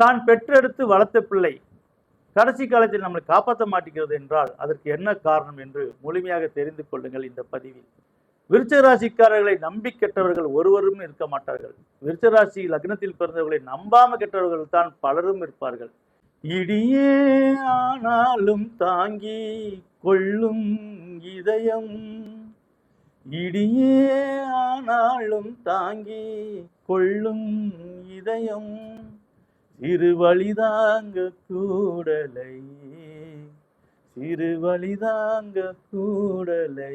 தான் பெற்றெடுத்து வளர்த்த பிள்ளை. கடைசி காலத்தில் நம்மளை காப்பாற்ற மாட்டேங்கிறது என்றால் அதற்கு என்ன காரணம் என்று முழுமையாக தெரிந்து கொள்ளுங்கள் இந்த பதிவில். விருச்ச ராசிக்காரர்களை நம்பி கெட்டவர்கள் ஒருவரும் இருக்க மாட்டார்கள். விருச்சராசி லக்னத்தில் பிறந்தவர்களை நம்பாம கெட்டவர்கள் தான் பலரும் இருப்பார்கள். இடியே ஆனாலும் தாங்கி கொள்ளும் இதயம். இடியே ஆனாலும் தாங்கி கொள்ளும் இதயம். சிறு வழிதாங்க கூடலை. சிறு வழிதாங்க கூடலை.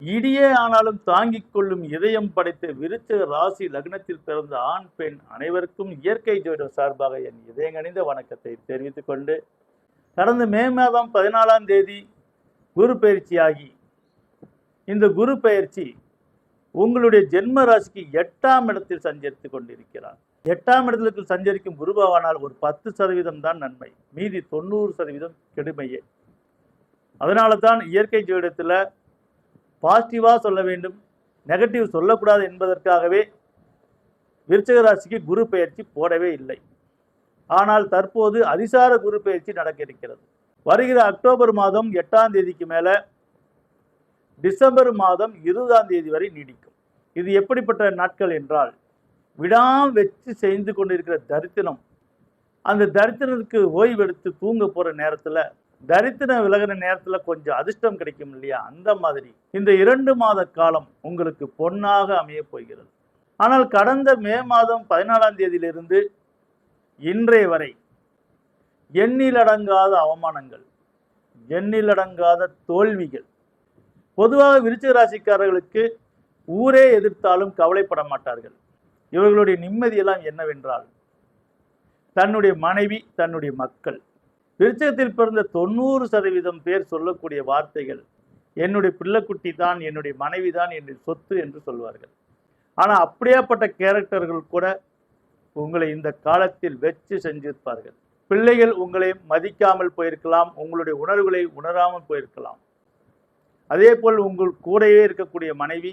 இடியே ஆனாலும் தாங்கிக் கொள்ளும் இதயம் படைத்த விருச்ச ராசி லக்னத்தில் பிறந்த ஆண் பெண் அனைவருக்கும் இயற்கை ஜோதிடம் சார்பாக என் இதயங்கணிந்த வணக்கத்தை தெரிவித்துக் கொண்டு கடந்த மே மாதம் பதினாலாம் தேதி குரு பயிற்சியாகி இந்த குரு பயிற்சி உங்களுடைய ஜென்ம ராசிக்கு எட்டாம் இடத்தில் சஞ்சரித்து கொண்டிருக்கிறார். எட்டாம் இடத்திற்கு சஞ்சரிக்கும் குருபவானால் ஒரு பத்து சதவீதம் தான் நன்மை. மீதி தொண்ணூறு சதவீதம் கெடுமையே. அதனால தான் இயற்கை ஜோதிடத்தில் பாசிட்டிவாக சொல்ல வேண்டும். நெகட்டிவ் சொல்லக்கூடாது என்பதற்காகவே விருச்சக ராசிக்கு குரு பயிற்சி போடவே இல்லை. ஆனால் தற்போது அதிசார குரு பயிற்சி நடக்க இருக்கிறது. வருகிற அக்டோபர் மாதம் எட்டாம் தேதிக்கு மேலே டிசம்பர் மாதம் இருபதாம் தேதி வரை நீடிக்கும். இது எப்படிப்பட்ட நாட்கள் என்றால் விடாம் வச்சு செய்து கொண்டிருக்கிற தரித்திரம். அந்த தரித்திரத்துக்கு ஓய்வெடுத்து தூங்க போகிற நேரத்தில் தரித்திரம் விலகிற நேரத்தில் கொஞ்சம் அதிர்ஷ்டம் கிடைக்கும் இல்லையா? அந்த மாதிரி. இந்த இரண்டு மாத காலம் உங்களுக்கு பொன்னாக அமைய போகிறது. ஆனால் கடந்த மே மாதம் பதினாலாம் தேதியிலிருந்து இன்றைய வரை எண்ணிலடங்காத அவமானங்கள் எண்ணிலடங்காத தோல்விகள் பொதுவாக விருச்சிக ராசிக்காரர்களுக்கு ஊரே எதிர்த்தாலும் கவலைப்பட மாட்டார்கள். இவர்களுடைய நிம்மதியெல்லாம் என்னவென்றால் தன்னுடைய மனைவி தன்னுடைய மக்கள். விருச்சகத்தில் பிறந்த தொண்ணூறு சதவீதம் பேர் சொல்லக்கூடிய வார்த்தைகள் என்னுடைய பிள்ளைக்குட்டி தான் என்னுடைய மனைவி தான் என்னுடைய சொத்து என்று சொல்வார்கள். ஆனால் அப்படியாப்பட்ட கேரக்டர்கள் கூட உங்களை இந்த காலத்தில் வெச்சு செஞ்சிருப்பார்கள். பிள்ளைகள் உங்களை மதிக்காமல் போயிருக்கலாம் உங்களுடைய உணர்வுகளை உணராமல் போயிருக்கலாம். அதே போல் உங்கள் கூடையே இருக்கக்கூடிய மனைவி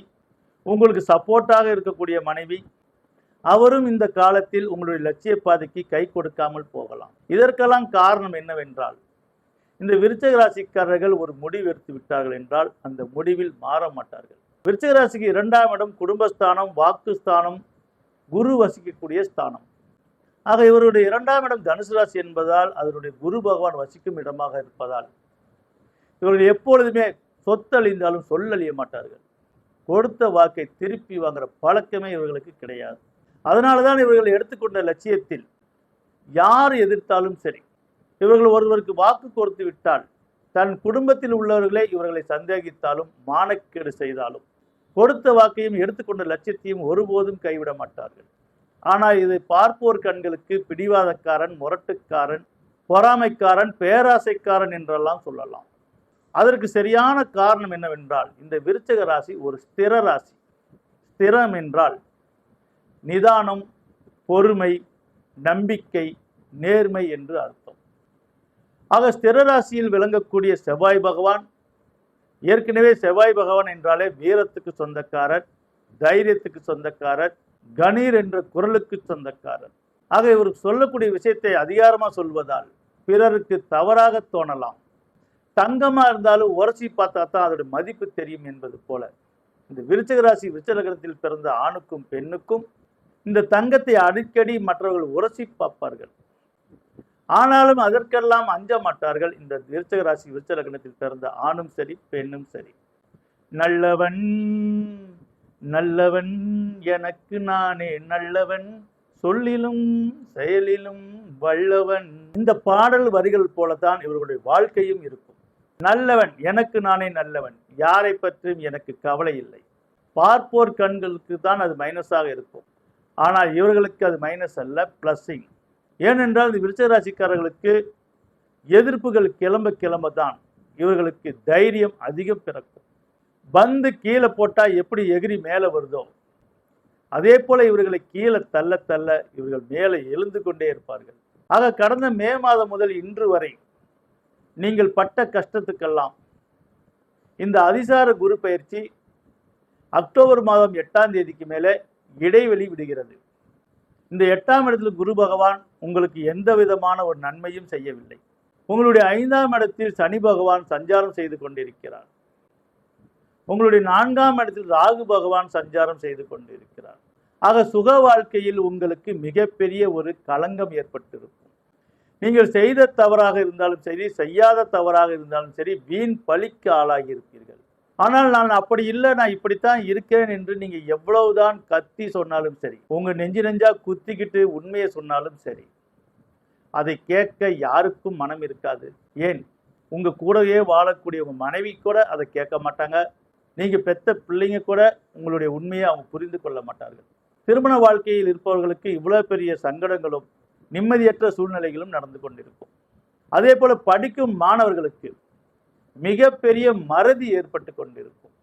உங்களுக்கு சப்போர்ட்டாக இருக்கக்கூடிய மனைவி அவரும் இந்த காலத்தில் உங்களுடைய லட்சிய பாதைக்கு கை கொடுக்காமல் போகலாம். இதற்கெல்லாம் காரணம் என்னவென்றால் இந்த விருச்சக ராசிக்காரர்கள் ஒரு முடிவு எடுத்து விட்டார்கள் என்றால் அந்த முடிவில் மாற மாட்டார்கள். விருச்சக ராசிக்கு இரண்டாம் இடம் குடும்பஸ்தானம் வாக்குஸ்தானம் குரு வசிக்கக்கூடிய ஸ்தானம். ஆக இவருடைய இரண்டாம் இடம் தனுசு ராசி என்பதால் அதனுடைய குரு பகவான் வசிக்கும் இடமாக இருப்பதால் இவர்கள் எப்பொழுதுமே சொத்தழிந்தாலும் சொல்லழிய மாட்டார்கள். கொடுத்த வாக்கை திருப்பி வாங்குற பழக்கமே இவர்களுக்கு கிடையாது. அதனால தான் இவர்கள் எடுத்துக்கொண்ட லட்சியத்தில் யார் எதிர்த்தாலும் சரி இவர்கள் ஒருவருக்கு வாக்கு கொடுத்து விட்டால் தன் குடும்பத்தில் உள்ளவர்களே இவர்களை சந்தேகித்தாலும் மானக்கேடு செய்தாலும் கொடுத்த வாக்கையும் எடுத்துக்கொண்ட லட்சியத்தையும் ஒருபோதும் கைவிட மாட்டார்கள். ஆனால் இதை பார்ப்போர் கண்களுக்கு பிடிவாதக்காரன் முரட்டுக்காரன் பொறாமைக்காரன் பேராசைக்காரன் என்றெல்லாம் சொல்லலாம். அதற்கு சரியான காரணம் என்னவென்றால் இந்த விருச்சக ராசி ஒரு ஸ்திர ராசி. ஸ்திரம் என்றால் நிதானம் பொறுமை நம்பிக்கை நேர்மை என்று அர்த்தம். ஆக ஸ்திரராசியில் விளங்கக்கூடிய செவ்வாய் பகவான் ஏற்கனவே செவ்வாய் பகவான் என்றாலே வீரத்துக்கு சொந்தக்காரர் தைரியத்துக்கு சொந்தக்காரர் கணீர் என்ற குரலுக்கு சொந்தக்காரர். ஆக இவர் சொல்லக்கூடிய விஷயத்தை அதிகாரமாக சொல்வதால் பிறருக்கு தவறாக தோணலாம். தங்கமாக இருந்தாலும் உரசி பார்த்தா தான் அதோட மதிப்பு தெரியும் என்பது போல. இந்த விருச்சகராசி விருச்சலகரத்தில் பிறந்த ஆணுக்கும் பெண்ணுக்கும் இந்த தங்கத்தை அடிக்கடி மற்றவர்கள் உரசி பார்ப்பார்கள். ஆனாலும் அதற்கெல்லாம் அஞ்ச மாட்டார்கள். இந்த விருச்சக ராசி விருச்சலகணத்தில் பிறந்த ஆணும் சரி பெண்ணும் சரி. நல்லவன் நல்லவன் எனக்கு நானே நல்லவன். சொல்லிலும் செயலிலும் வல்லவன். இந்த பாடல் வரிகள் போலத்தான் இவர்களுடைய வாழ்க்கையும் இருக்கும். நல்லவன் எனக்கு நானே நல்லவன். யாரை பற்றியும் எனக்கு கவலை இல்லை. பார்ப்போர் கண்களுக்கு தான் அது மைனஸாக இருக்கும். ஆனால் இவர்களுக்கு அது மைனஸ் அல்ல ப்ளஸ்ஸிங் ஏனென்றால் இந்த விருச்சராசிக்காரர்களுக்கு எதிர்ப்புகள் கிளம்ப கிளம்ப தான் இவர்களுக்கு தைரியம் அதிகம் பிறக்கும். பந்து கீழே போட்டால் எப்படி எகிரி மேலே வருதோ? அதே போல இவர்களை கீழே தள்ள தள்ள இவர்கள் மேலே எழுந்து கொண்டே இருப்பார்கள். ஆக கடந்த மே மாதம் முதல் இன்று வரை நீங்கள் பட்ட கஷ்டத்துக்கெல்லாம் இந்த அதிசார குரு பயிற்சி அக்டோபர் மாதம் எட்டாம் தேதிக்கு மேலே இடைவெளி விடுகிறது. இந்த எட்டாம் இடத்துல குரு பகவான் உங்களுக்கு எந்த விதமான ஒரு நன்மையும் செய்யவில்லை. உங்களுடைய ஐந்தாம் இடத்தில் சனி பகவான் சஞ்சாரம் செய்து கொண்டிருக்கிறார். உங்களுடைய நான்காம் இடத்தில் ராகு பகவான் சஞ்சாரம் செய்து கொண்டிருக்கிறார். ஆக சுக வாழ்க்கையில் உங்களுக்கு மிகப்பெரிய ஒரு களங்கம் ஏற்பட்டிருக்கும். நீங்கள் செய்த தவறாக இருந்தாலும் சரி செய்யாத தவறாக இருந்தாலும் சரி வீண் பழிக்கு ஆளாகி இருப்பீர்கள் ஆனால் நான் அப்படி இல்லை நான் இப்படித்தான் இருக்கிறேன் என்று நீங்க எவ்வளவுதான் கத்தி சொன்னாலும் சரி உங்க நெஞ்சு நெஞ்சா குத்திக்கிட்டு உண்மையை சொன்னாலும் சரி அதை கேட்க யாருக்கும் மனம் இருக்காது. ஏன்? உங்க கூடவே வாழக்கூடிய உங்க மனைவி கூட அதை கேட்க மாட்டாங்க. நீங்க பெத்த பிள்ளைங்க கூட உங்களுடைய உண்மையை அவங்க புரிந்து கொள்ள மாட்டார்கள். திருமண வாழ்க்கையில் இருப்பவர்களுக்கு இவ்வளோ பெரிய சங்கடங்களும் நிம்மதியற்ற சூழ்நிலைகளும் நடந்து கொண்டிருக்கும். அதே போல படிக்கும் மாணவர்களுக்கு மிகப்பெரிய மறதி ஏற்பட்டு கொண்டிருக்கும்.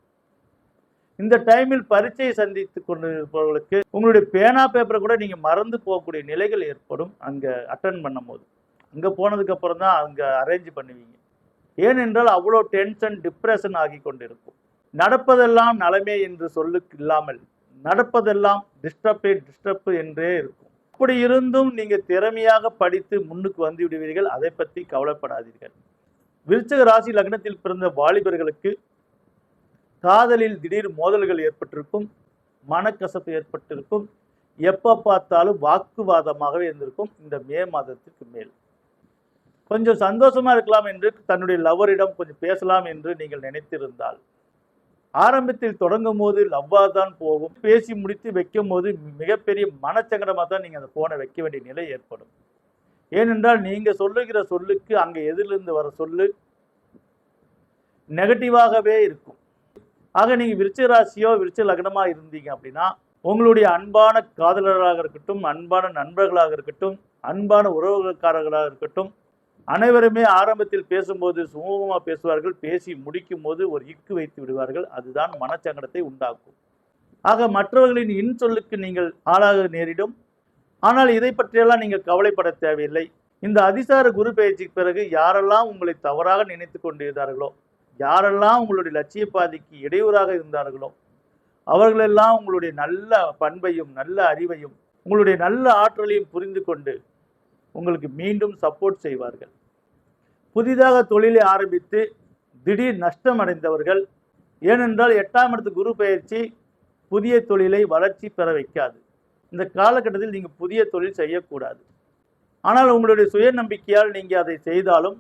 இந்த டைமில் பரீட்சையை சந்தித்து கொண்டிருப்பவர்களுக்கு உங்களுடைய பேனா பேப்பரை கூட நீங்க மறந்து போகக்கூடிய நிலைகள் ஏற்படும். அங்க அட்டன் பண்ணும் போது அங்க போனதுக்கு அப்புறம் தான் அங்க அரேஞ்ச் பண்ணுவீங்க. ஏனென்றால் அவ்வளோ டென்ஷன் டிப்ரெஷன் ஆகி கொண்டிருக்கும். நடப்பதெல்லாம் நலமே என்று சொல்லுக்கு இல்லாமல் நடப்பதெல்லாம் டிஸ்டர்பே டிஸ்டர்ப் என்றே இருக்கும். அப்படி இருந்தும் நீங்க திறமையாக படித்து முன்னுக்கு வந்து விடுவீர்கள். அதை பற்றி கவலைப்படாதீர்கள். விருச்சக ராசி லக்னத்தில் பிறந்த வாலிபர்களுக்கு காதலில் திடீர் மோதல்கள் ஏற்பட்டிருக்கும் மனக்கசப்பு ஏற்பட்டிருக்கும் எப்போ பார்த்தாலும் வாக்குவாதமாகவே இருந்திருக்கும் இந்த மே மாதத்திற்கு மேல். கொஞ்சம் சந்தோஷமாக இருக்கலாம் என்று தன்னுடைய லவ்வரிடம் கொஞ்சம் பேசலாம் என்று நீங்கள் நினைத்திருந்தால். ஆரம்பத்தில் தொடங்கும் போது லவ்வாக தான் போகும். பேசி முடித்து வைக்கும் போது மிகப்பெரிய மனச்சங்கடமாக தான் நீங்கள் அந்த ஃபோனை வைக்க வேண்டிய நிலை ஏற்படும். ஏனென்றால் நீங்கள் சொல்லுகிற சொல்லுக்கு அங்கே எதிரிலிருந்து வர சொல்லு நெகட்டிவாகவே இருக்கும். ஆக நீங்கள் விருச்சிக ராசியோ விருச்ச லக்னமாக இருந்தீங்க அப்படின்னா உங்களுடைய அன்பான காதலராக இருக்கட்டும் அன்பான நண்பர்களாக இருக்கட்டும் அன்பான உறவுகளுக்காரர்களாக இருக்கட்டும் அனைவருமே ஆரம்பத்தில் பேசும்போது சுமூகமாக பேசுவார்கள் பேசி முடிக்கும் போது ஒரு இக்கு வைத்து விடுவார்கள் அதுதான் மனச்சங்கடத்தை உண்டாக்கும். ஆக மற்றவர்களின் இன்சொல்லுக்கு நீங்கள் ஆளாக நேரிடும். ஆனால் இதை பற்றியெல்லாம் நீங்கள் கவலைப்பட தேவையில்லை. இந்த அதிசார குரு பயிற்சிக்கு பிறகு யாரெல்லாம் உங்களை தவறாக நினைத்து கொண்டிருந்தார்களோ யாரெல்லாம் உங்களுடைய லட்சிய பாதைக்கு இடையூறாக இருந்தார்களோ அவர்களெல்லாம் உங்களுடைய நல்ல பண்பையும் நல்ல அறிவையும் உங்களுடைய நல்ல ஆற்றலையும் புரிந்து கொண்டு உங்களுக்கு மீண்டும் சப்போர்ட் செய்வார்கள். புதிதாக தொழிலை ஆரம்பித்து திடீர் நஷ்டம் அடைந்தவர்கள் ஏனென்றால் எட்டாம் இடத்து குரு பயிற்சி புதிய தொழிலை வளர்ச்சி பெற வைக்காது. இந்த காலகட்டத்தில் நீங்கள் புதிய தொழில் செய்யக்கூடாது. ஆனால் உங்களுடைய சுயநம்பிக்கையால் நீங்கள் அதை செய்தாலும்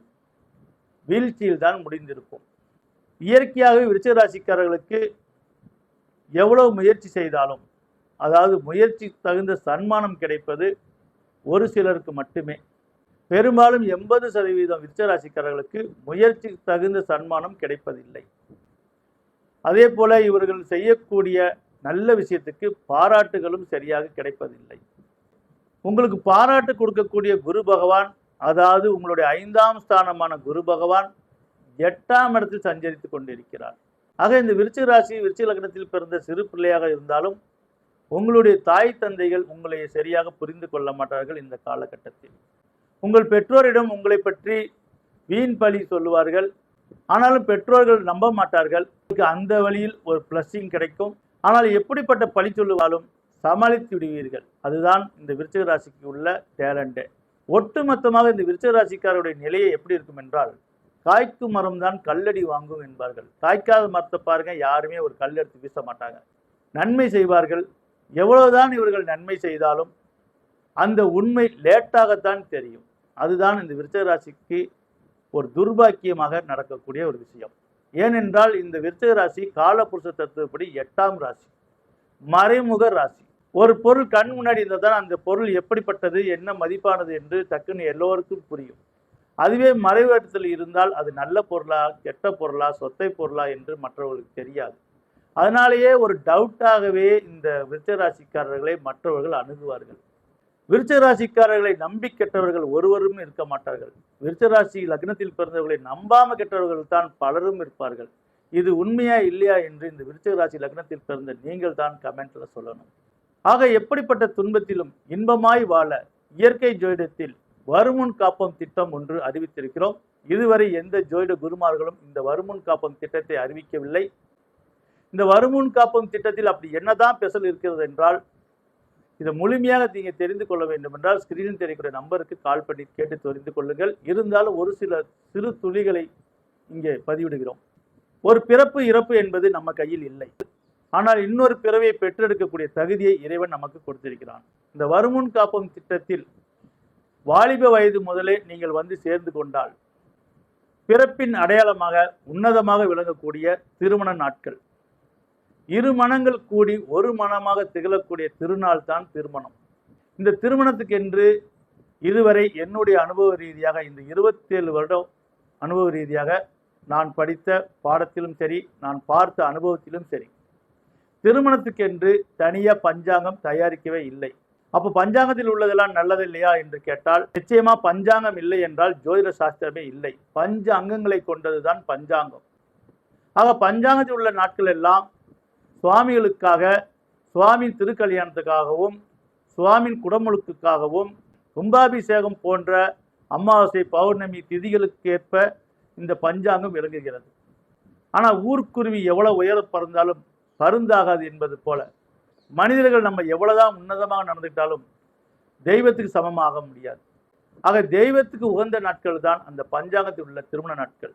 வீழ்ச்சியில் தான் முடிந்திருக்கும். இயற்கையாகவே விருச்சராசிக்காரர்களுக்கு எவ்வளவு முயற்சி செய்தாலும் அதாவது முயற்சி தகுந்த சன்மானம் கிடைப்பது ஒரு சிலருக்கு மட்டுமே. பெரும்பாலும் எண்பது சதவீதம் விருச்சராசிக்காரர்களுக்கு முயற்சி தகுந்த சன்மானம் கிடைப்பதில்லை. அதே போல இவர்கள் செய்யக்கூடிய நல்ல விஷயத்துக்கு பாராட்டுகளும் சரியாக கிடைப்பதில்லை. உங்களுக்கு பாராட்டு கொடுக்கக்கூடிய குரு பகவான் அதாவது உங்களுடைய ஐந்தாம் ஸ்தானமான குரு பகவான் எட்டாம் இடத்தில் சஞ்சரித்து கொண்டிருக்கிறார். ஆக இந்த விருச்சிக ராசி விருச்சிக லக்னத்தில் பிறந்த சிறு பிள்ளையாக இருந்தாலும் உங்களுடைய தாய் தந்தைகள் உங்களை சரியாக புரிந்து கொள்ள மாட்டார்கள் இந்த காலகட்டத்தில். உங்கள் பெற்றோரிடம் உங்களை பற்றி வீண் பழி சொல்லுவார்கள். ஆனாலும் பெற்றோர்கள் நம்ப மாட்டார்கள். அந்த வழியில் ஒரு பிளஸ்ஸிங் கிடைக்கும். ஆனால் எப்படிப்பட்ட பழி சொல்லுவாலும் சமாளித்து விடுவீர்கள். அதுதான் இந்த விருச்சிக ராசிக்கு உள்ள டேலண்ட்டு ஒட்டுமொத்தமாக இந்த விருச்சிக ராசிக்காரருடைய நிலையை எப்படி இருக்கும் என்றால் காய்க்கும் மரம் தான் கல்லடி வாங்கும் என்பார்கள். காய்க்காத மரத்தை பாருங்க யாருமே ஒரு கல் எடுத்து வீச மாட்டாங்க. நன்மை செய்வார்கள். எவ்வளவுதான் இவர்கள் நன்மை செய்தாலும் அந்த உண்மை லேட்டாகத்தான் தெரியும். அதுதான் இந்த விருச்சிக ராசிக்கு ஒரு துர்பாக்கியமாக நடக்கக்கூடிய ஒரு விஷயம். ஏனென்றால் இந்த விருச்சிக ராசி காலபுருஷ தத்துவப்படி எட்டாம் ராசி மறைமுக ராசி. ஒரு பொருள் கண் முன்னாடி இருந்தால் தான் அந்த பொருள் எப்படிப்பட்டது என்ன மதிப்பானது என்று டக்குன்னு எல்லோருக்கும் புரியும். அதுவே மறைவேட்டத்தில் இருந்தால் அது நல்ல பொருளா கெட்ட பொருளா சொத்தை பொருளா என்று மற்றவர்களுக்கு தெரியாது. அதனாலேயே ஒரு டவுட்டாகவே இந்த விருச்சராசிக்காரர்களை மற்றவர்கள் அணுகுவார்கள். விருச்சராசிக்காரர்களை நம்பி கெட்டவர்கள் ஒருவரும் இருக்க மாட்டார்கள். விருச்சராசி லக்னத்தில் பிறந்தவர்களை நம்பாம கெட்டவர்கள் தான் பலரும் இருப்பார்கள். இது உண்மையா இல்லையா என்று இந்த விருச்சராசி லக்னத்தில் பிறந்த நீங்கள் தான் கமெண்ட்ல சொல்லணும். ஆக எப்படிப்பட்ட துன்பத்திலும் இன்பமாய் வாழ இயற்கை ஜோதிடத்தில் வருமுன் காப்பம் திட்டம் ஒன்று அறிவித்திருக்கிறோம். இதுவரை எந்த ஜோதிட குருமார்களும் இந்த வருமுன் காப்பம் திட்டத்தை அறிவிக்கவில்லை. இந்த வருமுன் காப்பம் திட்டத்தில் அப்படி என்னதான் பெசல் இருக்கிறது என்றால் இதை முழுமையாக நீங்கள் தெரிந்து கொள்ள வேண்டும் என்றால் ஸ்கிரீனில் தெரியக்கூடிய நம்பருக்கு கால் பண்ணி கேட்டு தெரிந்து கொள்ளுங்கள். இருந்தாலும் ஒரு சில சிறு துளிகளை இங்கே பதிவிடுகிறோம். ஒரு பிறப்பு இறப்பு என்பது நம்ம கையில் இல்லை. ஆனால் இன்னொரு பிறவியை பெற்றெடுக்கக்கூடிய தகுதியை இறைவன் நமக்கு கொடுத்திருக்கிறான். இந்த வருமுன் காப்பம் திட்டத்தில் வாலிப வயது முதலே நீங்கள் வந்து சேர்ந்து கொண்டால் பிறப்பின் அடையாளமாக உன்னதமாக விளங்கக்கூடிய திருமண நாட்கள். இரு மனங்கள் கூடி ஒரு மனமாக திகழக்கூடிய திருநாள் தான் திருமணம். இந்த திருமணத்துக்கென்று இதுவரை என்னுடைய அனுபவ ரீதியாக இந்த இருபத்தேழு வருடம் அனுபவ ரீதியாக நான் படித்த பாடத்திலும் சரி நான் பார்த்த அனுபவத்திலும் சரி திருமணத்துக்கென்று தனியாக பஞ்சாங்கம் தயாரிக்கவே இல்லை. அப்போ பஞ்சாங்கத்தில் உள்ளதெல்லாம் நல்லது இல்லையா என்று கேட்டால் நிச்சயமா பஞ்சாங்கம் இல்லை என்றால் ஜோதிட சாஸ்திரமே இல்லை. பஞ்ச அங்கங்களை கொண்டதுதான் பஞ்சாங்கம். ஆக பஞ்சாங்கத்தில் உள்ள நாட்கள் எல்லாம் சுவாமிகளுக்காக சுவாமியின் திருக்கல்யாணத்துக்காகவும் சுவாமியின் குடமுழுக்குக்காகவும் கும்பாபிஷேகம் போன்ற அமாவாசை பௌர்ணமி திதிகளுக்கேற்ப இந்த பஞ்சாங்கம் விளங்குகிறது. ஆனால் ஊர்க்குருவி எவ்வளோ உயர பறந்தாலும் பருந்தாகாது என்பது போல. மனிதர்கள் நம்ம எவ்வளோதான் உன்னதமாக நடந்துக்கிட்டாலும் தெய்வத்துக்கு சமமாக முடியாது. ஆக தெய்வத்துக்கு உகந்த நாட்கள் தான் அந்த பஞ்சாங்கத்தில் உள்ள திருமண நாட்கள்.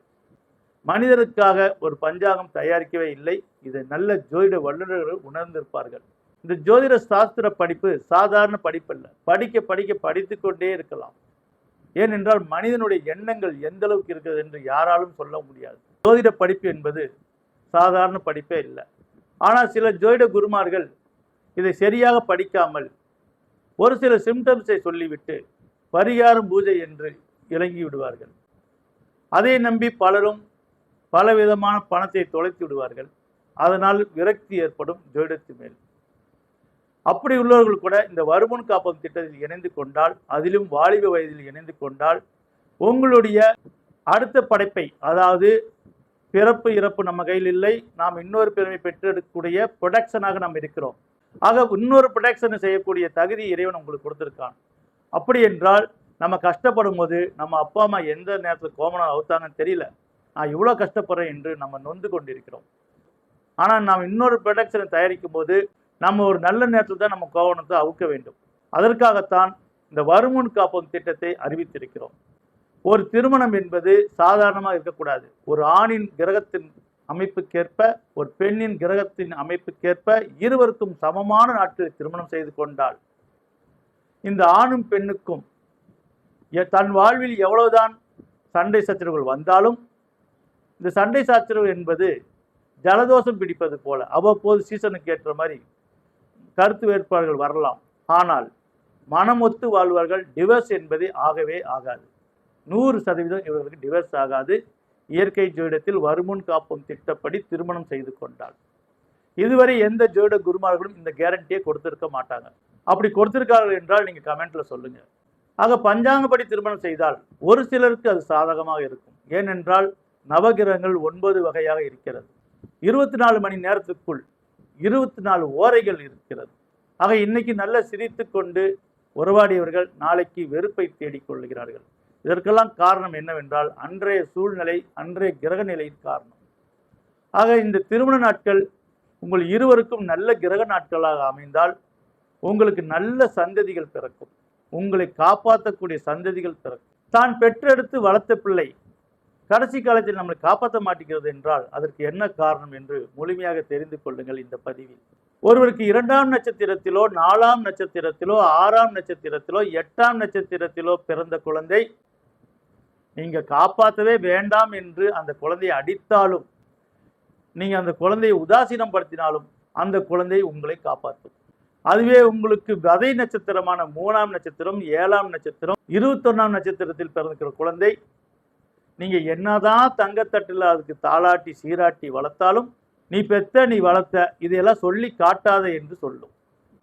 மனிதருக்காக ஒரு பஞ்சாங்கம் தயாரிக்கவே இல்லை. இதை நல்ல ஜோதிட வல்லுநர்கள் உணர்ந்திருப்பார்கள். இந்த ஜோதிட சாஸ்திர படிப்பு சாதாரண படிப்பல்ல. படிக்க படிக்க படித்து கொண்டே இருக்கலாம். ஏனென்றால் மனிதனுடைய எண்ணங்கள் எந்த அளவுக்கு இருக்கிறது என்று யாராலும் சொல்ல முடியாது. ஜோதிட படிப்பு என்பது சாதாரண படிப்பே இல்லை. ஆனால் சில ஜோதிட குருமார்கள் இதை சரியாக படிக்காமல் ஒரு சில சிம்டம்ஸை சொல்லிவிட்டு பரிகாரம் பூஜை என்று இறங்கி விடுவார்கள். அதை நம்பி பலரும் பலவிதமான பணத்தை தொலைத்து விடுவார்கள். அதனால் விரக்தி ஏற்படும் ஜோதிடத்து மேல். அப்படி உள்ளவர்கள் கூட இந்த வருமுன் காப்பகம் திட்டத்தில் இணைந்து கொண்டால் அதிலும் வாலிப வயதில் இணைந்து கொண்டால் உங்களுடைய அடுத்த படைப்பை அதாவது பிறப்பு இறப்பு நம்ம கையில் இல்லை நாம் இன்னொரு பெருமை பெற்றெடுக்கக்கூடிய ப்ரொடக்ஷனாக நாம் இருக்கிறோம். ஆக இன்னொரு ப்ரொடக்ஷனை செய்யக்கூடிய தகுதி இறைவன் உங்களுக்கு கொடுத்துருக்கான். அப்படி என்றால் நம்ம கஷ்டப்படும் போது நம்ம அப்பா அம்மா எந்த நேரத்தில் கோமனம் அவுத்தாங்கன்னு தெரியல. நான் இவ்வளோ கஷ்டப்படுறேன் என்று நம்ம நொந்து கொண்டிருக்கிறோம். ஆனால் நாம் இன்னொரு ப்ரொடக்ஷனை தயாரிக்கும் போது நம்ம ஒரு நல்ல நேரத்தில் தான் நம்ம கோவணத்தை அவுக்க வேண்டும். அதற்காகத்தான் இந்த வருமுன் காப்போம் திட்டத்தை அறிவித்திருக்கிறோம். ஒரு திருமணம் என்பது சாதாரணமாக இருக்கக்கூடாது. ஒரு ஆணின் கிரகத்தின் அமைப்புக்கேற்ப ஒரு பெண்ணின் கிரகத்தின் அமைப்புக்கேற்ப இருவருக்கும் சமமான நாட்களில் திருமணம் செய்து கொண்டால் இந்த ஆணும் பெண்ணுக்கும் எ- தன் வாழ்வில் எவ்வளவுதான் சண்டை சச்சரவுகள் வந்தாலும் இந்த சண்டை சாச்சரவு என்பது ஜலதோஷம் பிடிப்பது போல அவ்வப்போது சீசனுக்கு ஏற்ற மாதிரி கருத்து வேறுபாடுகள் வரலாம். ஆனால் மனமொத்து வாழ்வார்கள் டிவர்ஸ் என்பதே ஆகவே ஆகாது. நூறு சதவீதம் இவர்களுக்கு டிவர்ஸ் ஆகாது. இயற்கை ஜோடத்தில் வருமுன் காப்பும் திட்டப்படி திருமணம் செய்து கொண்டால் இதுவரை எந்த ஜோட குருமார்களும் இந்த கேரண்டியை கொடுத்திருக்க மாட்டாங்க. அப்படி கொடுத்திருக்கார்கள் என்றால் நீங்கள் கமெண்ட்ல சொல்லுங்க. ஆக பஞ்சாங்கப்படி திருமணம் செய்தால் ஒரு சிலருக்கு அது சாதகமாக இருக்கும். ஏனென்றால் நவகிரகங்கள் ஒன்பது வகையாக இருக்கிறது. இருபத்தி நாலு மணி நேரத்துக்குள் இருபத்தி நாலு ஓரைகள் இருக்கிறது. ஆக இன்னைக்கு நல்ல சிரித்து கொண்டு உறவாடியவர்கள் நாளைக்கு வெறுப்பை தேடிக்கொள்கிறார்கள் இதற்கெல்லாம் காரணம் என்னவென்றால் அன்றைய சூழ்நிலை அன்றைய கிரக நிலையின் காரணம். ஆக இந்த திருமண நாட்கள் உங்கள் இருவருக்கும் நல்ல கிரக நாட்களாக அமைந்தால் உங்களுக்கு நல்ல சந்ததிகள் பிறக்கும். உங்களை காப்பாற்றக்கூடிய சந்ததிகள் பிறக்கும். தான் பெற்றெடுத்து வளர்த்த பிள்ளை கடைசி காலத்தில் நம்மளை காப்பாற்ற மாட்டேங்கிறது என்றால் அதற்கு என்ன காரணம் என்று முழுமையாக தெரிந்து கொள்ளுங்கள் இந்த பதிவில். ஒருவருக்கு இரண்டாம் நட்சத்திரத்திலோ நாலாம் நட்சத்திரத்திலோ ஆறாம் நட்சத்திரத்திலோ எட்டாம் நட்சத்திரத்திலோ பிறந்த குழந்தை நீங்க காப்பாற்றவே வேண்டாம் என்று அந்த குழந்தையை அடித்தாலும் நீங்க அந்த குழந்தையை உதாசீனம் படுத்தினாலும் அந்த குழந்தை உங்களை காப்பாற்றும். அதுவே உங்களுக்கு வதை நட்சத்திரமான மூணாம் நட்சத்திரம் ஏழாம் நட்சத்திரம் இருபத்தொன்னாம் நட்சத்திரத்தில் பிறந்திருக்கிற குழந்தை நீங்கள் என்னதான் தங்கத்தட்டில் அதுக்கு தாளாட்டி சீராட்டி வளர்த்தாலும் நீ பெத்த நீ வளர்த்த இதையெல்லாம் சொல்லி காட்டாத என்று சொல்லும்.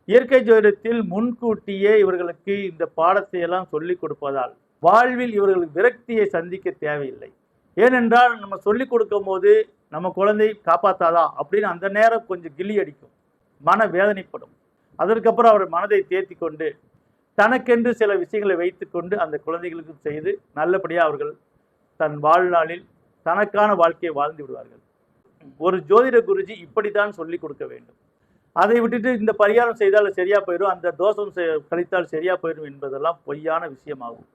இயற்கை ஜோதிடத்தில் முன்கூட்டியே இவர்களுக்கு இந்த பாடத்தை எல்லாம் சொல்லிக் கொடுப்பதால் வாழ்வில் இவர்களுக்கு விரக்தியை சந்திக்க தேவையில்லை. ஏனென்றால் நம்ம சொல்லிக் கொடுக்கும் போது நம்ம குழந்தை காப்பாத்தாதா? அப்படின்னு அந்த நேரம் கொஞ்சம் கிள்ளி அடிக்கும். மன வேதனைப்படும். அதற்கப்புறம் அவர் மனதை தேர்த்தி கொண்டு தனக்கென்று சில விஷயங்களை வைத்துக்கொண்டு அந்த குழந்தைகளுக்கு செய்து நல்லபடியாக அவர்கள் தன் வாழ்நாளில் தனக்கான வாழ்க்கையை வாழ்ந்து விடுவார்கள். ஒரு ஜோதிட குருஜி இப்படித்தான் சொல்லி கொடுக்க வேண்டும். அதை விட்டுட்டு இந்த பரிகாரம் செய்தால் சரியா போயிடும் அந்த தோஷம் கழித்தால் சரியா போயிடும் என்பதெல்லாம் பொய்யான விஷயமாகும்.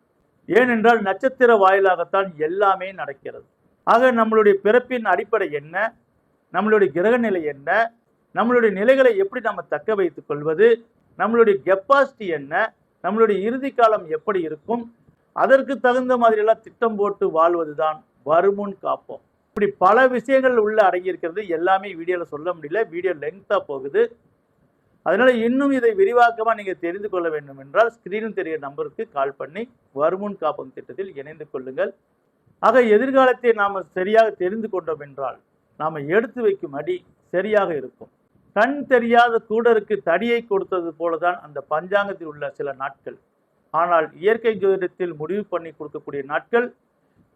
ஏனென்றால் நட்சத்திர வாயிலாகத்தான் எல்லாமே நடக்கிறது. ஆக நம்மளுடைய பிறப்பின் அடிப்படை என்ன? நம்மளுடைய கிரக நிலை என்ன? நம்மளுடைய நிலைகளை எப்படி நம்ம தக்க வைத்துக் கொள்வது? நம்மளுடைய கெப்பாசிட்டி என்ன? நம்மளுடைய இறுதி காலம் எப்படி இருக்கும்? அதற்கு தகுந்த மாதிரியெல்லாம் திட்டம் போட்டு வாழ்வது தான் வருமுன் காப்போம். இப்படி பல விஷயங்கள் உள்ள அடங்கியிருக்கிறது. எல்லாமே வீடியோவில் சொல்ல முடியல. வீடியோ லெங்க்த்தாக போகுது. அதனால் இன்னும் இதை விரிவாக்கமாக நீங்கள் தெரிந்து கொள்ள வேண்டும் என்றால் ஸ்க்ரீனில் தெரிய நம்பருக்கு கால் பண்ணி வருமுன் காப்பம் திட்டத்தில் இணைந்து கொள்ளுங்கள். ஆக எதிர்காலத்தை நாம் சரியாக தெரிந்து கொண்டோம் என்றால் நாம் எடுத்து வைக்கும் அடி சரியாக இருக்கும். கண் தெரியாத கூடருக்கு தடியை கொடுத்தது போலதான் அந்த பஞ்சாங்கத்தில் உள்ள சில நாட்கள். ஆனால் இயற்கை ஜோதிடத்தில் முடிவு பண்ணி கொடுக்கக்கூடிய நாட்கள்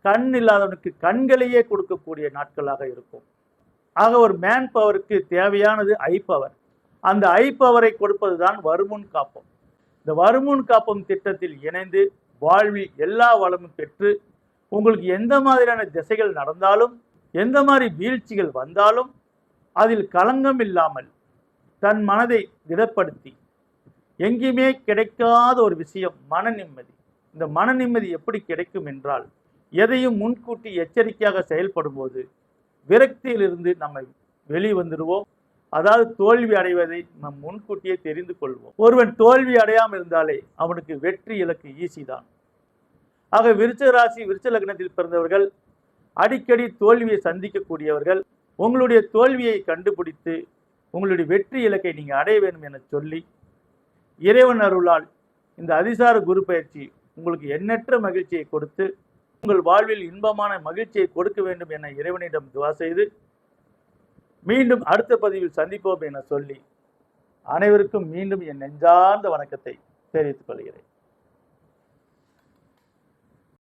கண் இல்லாதவனுக்கு கண்களையே கொடுக்கக்கூடிய நாட்களாக இருக்கும். ஆக ஒரு மேன் பவருக்கு தேவையானது ஐ பவர் அந்த ஐ பவரை கொடுப்பது தான் வருமுன் காப்பம். இந்த வருமுன் காப்பம் திட்டத்தில் இணைந்து வாழ்வில் எல்லா வளமும் பெற்று உங்களுக்கு எந்த மாதிரியான திசைகள் நடந்தாலும் எந்த மாதிரி வீழ்ச்சிகள் வந்தாலும் அதில் களங்கம் இல்லாமல் தன் மனதை திடப்படுத்தி எங்கேயுமே கிடைக்காத ஒரு விஷயம் மன நிம்மதி. இந்த மன நிம்மதி எப்படி கிடைக்கும் என்றால் எதையும் முன்கூட்டி எச்சரிக்கையாக செயல்படும் போது விரக்தியிலிருந்து நம்ம வெளிவந்துடுவோம் அதாவது தோல்வி அடைவதை நம் முன்கூட்டியே தெரிந்து கொள்வோம். ஒருவன் தோல்வி அடையாமல் இருந்தாலே அவனுக்கு வெற்றி இலக்கு ஈஸி தான். ஆக விருச்ச ராசி விருச்ச லக்னத்தில் பிறந்தவர்கள் அடிக்கடி தோல்வியை சந்திக்கக்கூடியவர்கள் உங்களுடைய தோல்வியை கண்டுபிடித்து உங்களுடைய வெற்றி இலக்கை நீங்கள் அடைய வேண்டும் என சொல்லி இறைவன் அருளால் இந்த அதிசார குரு பயிற்சி உங்களுக்கு எண்ணற்ற மகிழ்ச்சியை கொடுத்து உங்கள் வாழ்வில் இன்பமான மகிழ்ச்சியை கொடுக்க வேண்டும் என இறைவனிடம் துவா செய்து மீண்டும் அடுத்த பதிவில் சந்திப்போம் என சொல்லி அனைவருக்கும் மீண்டும் என் நெஞ்சார்ந்த வணக்கத்தை தெரிவித்துக் கொள்கிறேன்.